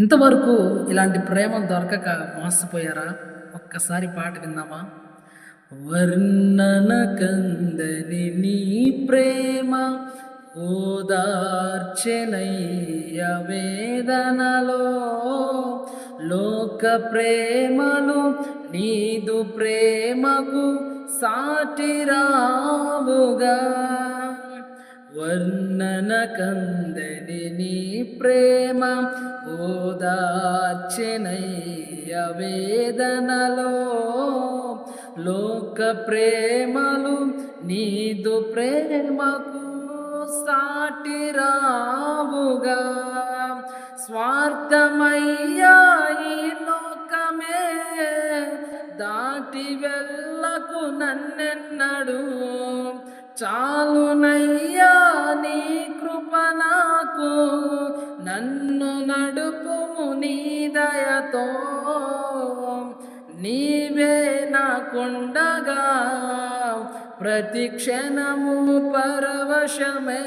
ఇంతవరకు ఇలాంటి ప్రేమ దొరకక మోసపోయారా? ఒక్కసారి పాట విందామా? వర్ణన కందని నీ ప్రేమ ఓదార్చెనయ్య వేదనలో లోక ప్రేమలు నీదు ప్రేమకు సాటిరావుగా వర్ణన కందని నీ ప్రేమ ఓదార్చెనయ్య వేదనలో. లోక ప్రేమలు నీదు ప్రేమకు సాటిరావుగా స్వార్థమయ్యా ఈ లోకమే దాటి వెళ్ళకు నన్నెన్నడు. చాలునయ్య నాకు నన్ను నడుపుము నీ దయతో. నీవే నాకుండగా ప్రతి క్షణము పరవశమే.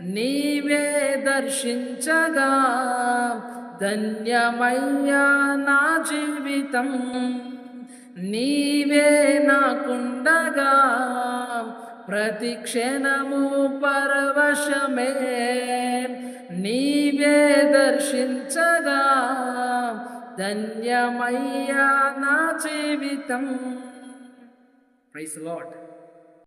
నీవే దర్శించగా ధన్యమయ్యా నా జీవితం. నీవే నాకుండగా ప్రతి క్షణము పరవశమే. దర్శించగా ధన్యమయ్యా నా జీవితం. Price lot